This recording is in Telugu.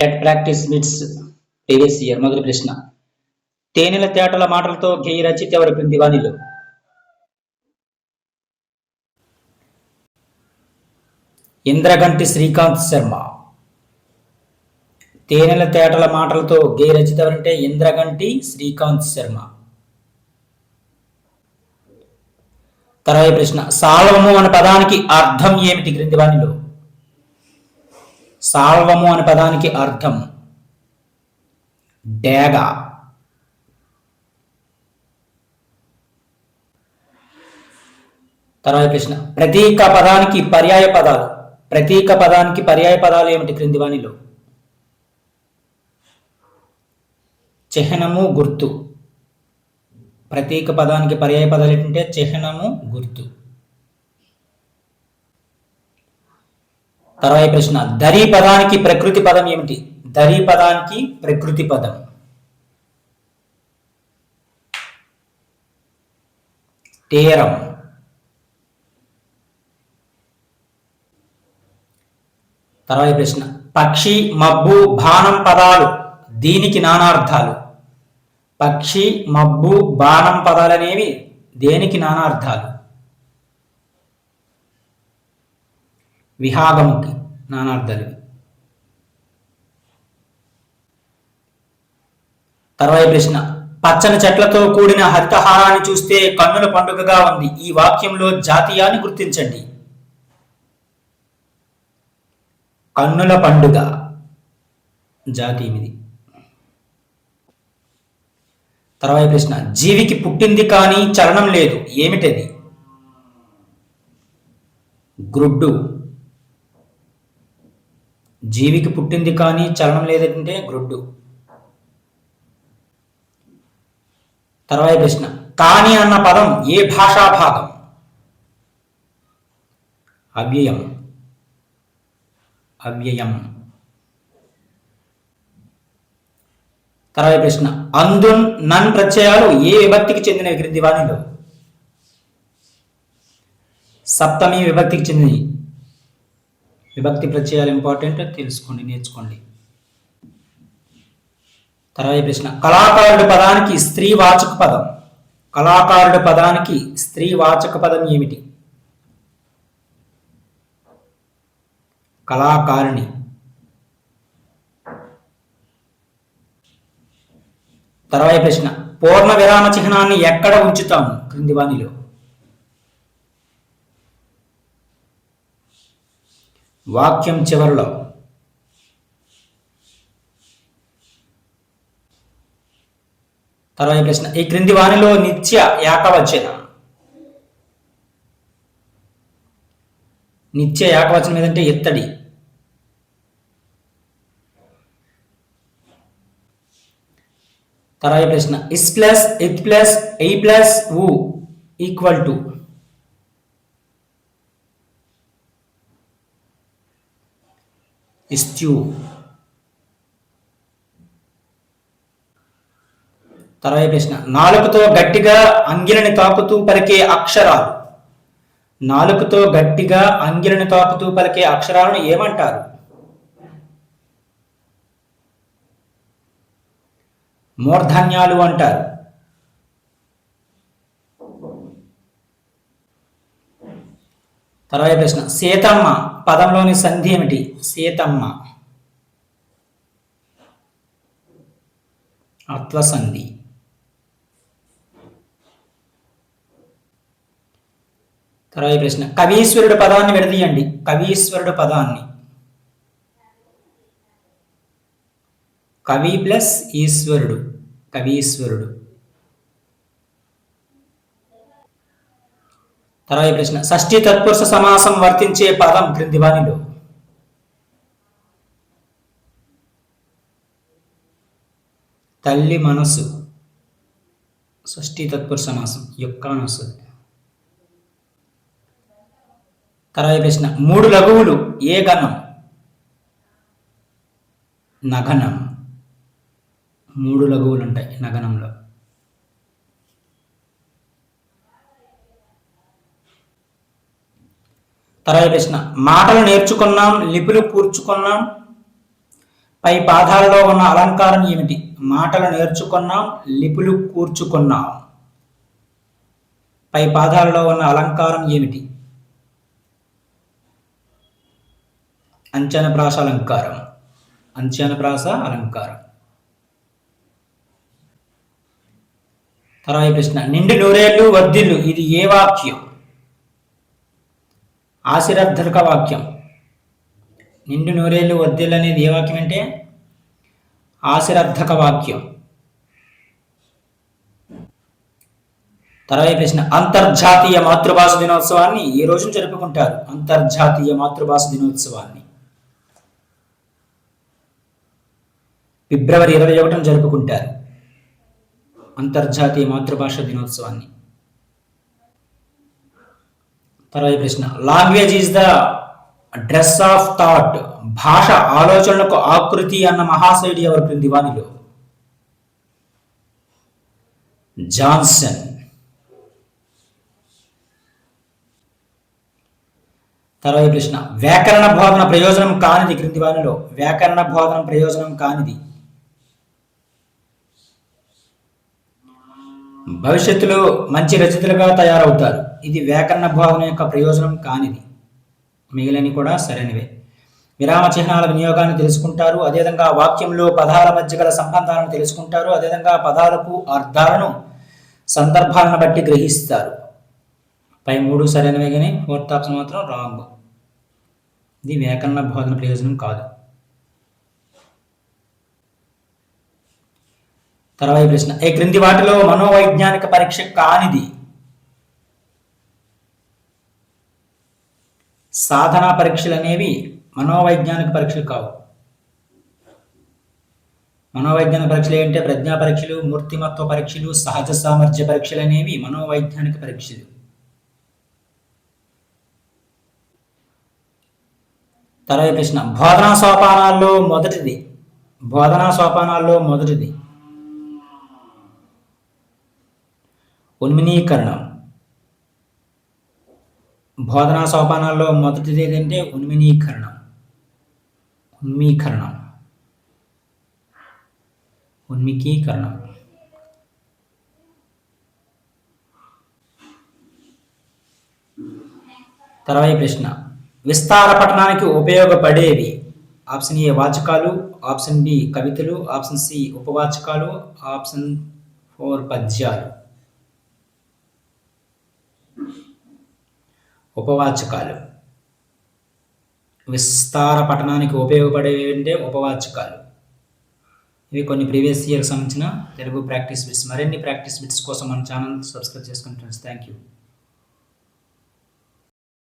TET practice bits previous year మొదటి ప్రశ్న. తేనెల తేటల మాటలతో గేయ రచిత ఎవరిపింది క్రింది వాణిలో? ఇంద్రగంటి శ్రీకాంత్ శర్మ. తేనెల తేటల మాటలతో గేయ రచిత ఎవరంటే ఇంద్రగంటి శ్రీకాంత్ శర్మ. తర్వాత ప్రశ్న. సాలవము అనే పదానికి అర్థం ఏమిటి? క్రింది వాణిలో. సాల్వము అనే పదానికి అర్థం డేగ. తర్వాత ప్రశ్న ప్రతీక పదానికి పర్యాయ పదాలు. ప్రతీక పదానికి పర్యాయ పదాలు ఏమిటి క్రింది వాణిలో? చిహ్నము గుర్తు. ప్రతీక పదానికి పర్యాయ పదాలు ఏంటంటే చిహ్నము గుర్తు. తర్వాత ప్రశ్న దరి పదానికి ప్రకృతి పదం ఏమిటి? దరి పదానికి ప్రకృతి పదం. తీరం తర్వాత ప్రశ్న పక్షి మబ్బు బాణం పదాలు దీనికి నానార్థాలు. పక్షి మబ్బు బాణం పదాలు అనేవి దేనికి నానార్థాలు? విహాగముకి నానార్థాలు తర్వాత ప్రశ్న పచ్చని చెట్లతో కూడిన హరితహారాన్ని చూస్తే కన్నుల పండుగగా ఉంది. ఈ వాక్యంలో జాతీయాన్ని గుర్తించండి. కన్నుల పండుగ. జాతీయమిది ఇది తర్వాత ప్రశ్న జీవికి పుట్టింది కానీ చలనం లేదు. ఏమిటది? గ్రుడ్డు. జీవికి పుట్టింది కానీ చలనం లేదంటే గ్రుడ్డు. తర్వాత ప్రశ్న కాని అన్న పదం ఏ భాషా భాగం? అవ్యయం. అవ్యయం. తర్వాత ప్రశ్న అందున్ నన్ ప్రత్యయాలు ఏ విభక్తికి చెందినవి క్రింది వాణిలో? సప్తమి విభక్తికి చెందినవి. విభక్తి ప్రత్యయాలు ఇంపార్టెంట్ తెలుసుకోండి నేర్చుకోండి. తర్వాత ప్రశ్న. కళాకారుడు పదానికి స్త్రీ వాచక పదం. కళాకారుడు పదానికి స్త్రీ వాచక పదం ఏమిటి? కళాకారిణి తర్వాత ప్రశ్న. పూర్ణ విరామ చిహ్నాన్ని ఎక్కడ ఉంచుతాము? క్రింది వాణిలో. వాక్యం చివరిలో. తర్వాత ప్రశ్న ఈ క్రింది వాణిలో నిత్య ఏకవచన. నిత్య ఏకవచనం ఏదంటే ఎత్తడి. తర్వాత ప్రశ్న ఇస్ ప్లస్ ఇత్ ప్లస్ ఐ ప్లస్ ఊ ఈక్వల్ టు ఇస్ట్యూ తర్వాత ప్రశ్న. నాలుకతో గట్టిగా అంగిలని తాకుతూ పలికే అక్షరాలు. నాలుకతో గట్టిగా అంగిలని తాకుతూ పలికే అక్షరాలను ఏమంటారు? మూర్ధన్యాలు అంటారు. తర్వాత ప్రశ్న. సీతమ్మ పదంలోని సంధి ఏమిటి? సీతమ్మ. అత్వసంధి తర్వాత ప్రశ్న. కవీశ్వరుడు పదాన్ని విడదీయండి. కవీశ్వరుడు పదాన్ని. కవి ప్లస్ ఈశ్వరుడు. కవీశ్వరుడు. తర్వాత ప్రశ్న షష్ఠి తత్పురుష సమాసం వర్తించే పదం క్రింది తల్లి మనసు షష్ఠి తత్పురుష సమాసం యొక్క వస్తుంది తర్వాత ప్రశ్న మూడు లఘువులు ఏ గణం నగనం మూడు లఘువులు ఉంటాయి నగనంలో తర్వాత ప్రశ్న మాటలు నేర్చుకున్నాం లిపులు కూర్చుకున్నాం పై పాదాలలో ఉన్న అలంకారం ఏమిటి? మాటలు నేర్చుకున్నాం లిపులు కూర్చుకున్నాం. పై పాదాలలో ఉన్న అలంకారం ఏమిటి? అంచనప్రాస అలంకారం. అంచనప్రాస అలంకారం. తర్వాత ప్రశ్న నిండు నూరేళ్ళు వర్ధిల్లు ఇది ఏ వాక్యం? ఆశీర్వర్ధక వాక్యం నిండు నూరేళ్ళు వర్ధిల్లు అనేది ఏ వాక్యం అంటే ఆశీర్వర్ధక వాక్యం తర్వాత ప్రశ్న అంతర్జాతీయ మాతృభాష దినోత్సవాన్ని ఈ రోజు జరుపుకుంటారు? అంతర్జాతీయ మాతృభాష దినోత్సవాన్ని. ఫిబ్రవరి ఇరవై ఒకటిన జరుపుకుంటారు. అంతర్జాతీయ మాతృభాష దినోత్సవాన్ని. తర్వాత ప్రశ్న. Language is the dress of thought భాష ఆలోచనలకు ఆకృతి అన్న మహాశైలి ఎవరు క్రింది వానిలో? జాన్సన్ తర్వాత ప్రశ్న. వ్యాకరణ బోధన ప్రయోజనం కానిది క్రింది వానిలో? వ్యాకరణ బోధన ప్రయోజనం కానిది. భవిష్యత్తులో మంచి రచయితలుగా తయారవుతారు. ఇది వ్యాకరణ బోధన యొక్క ప్రయోజనం కానిది. మిగిలినవి కూడా సరైనవే. విరామ చిహ్నాల వినియోగాన్ని తెలుసుకుంటారు. అదేవిధంగా వాక్యంలో పదాల మధ్య గల సంబంధాలను తెలుసుకుంటారు. అదేవిధంగా పదాలకు అర్థాలను సందర్భాలను బట్టి గ్రహిస్తారు. పై మూడు సరైనవే కానీ ఫోర్త్ ఆప్షన్ మాత్రం రాంగ్. ఇది వ్యాకరణ బోధన ప్రయోజనం కాదు. తర్వాత ప్రశ్న. ఏ క్రింది వాటిలో మనోవైజ్ఞానిక పరీక్ష కానిది? సాధనా పరీక్షలు అనేవి మనోవైజ్ఞానిక పరీక్షలు కావు. మనోవైజ్ఞానిక పరీక్షలు ఏంటంటే ప్రజ్ఞా పరీక్షలు మూర్తిమత్వ పరీక్షలు సహజ సామర్థ్య పరీక్షలు అనేవి మనోవైజ్ఞానిక పరీక్షలు. తర్వాత ప్రశ్న. బోధనా సోపానాల్లో మొదటిది. బోధనా సోపానాల్లో మొదటిది. ఉన్మినీకరణం బోధనా సోపానాల్లో మొదటిది ఏంటంటే ఉన్మినీకరణం ఉన్మీకరణం. ఉన్మికీకరణం. తర్వాత ప్రశ్న. విస్తార పఠనానికి ఉపయోగపడేవి? ఆప్షన్ ఏ వాచకాలు ఆప్షన్ బి కవితలు ఆప్షన్ సి ఉపవాచకాలు ఆప్షన్ ఫోర్ పద్యాలు. ఉపవాచకాలు. విస్తార పఠనానికి ఉపయోగపడేవి అంటే ఉపవాచకాలు. ఇవి కొన్ని ప్రీవియస్ ఇయర్కి సంబంధించిన తెలుగు ప్రాక్టీస్ బిట్స్. మరిన్ని ప్రాక్టీస్ బిట్స్ కోసం మన ఛానల్ సబ్స్క్రైబ్ చేసుకోండి ఫ్రెండ్స్ థ్యాంక్ యూ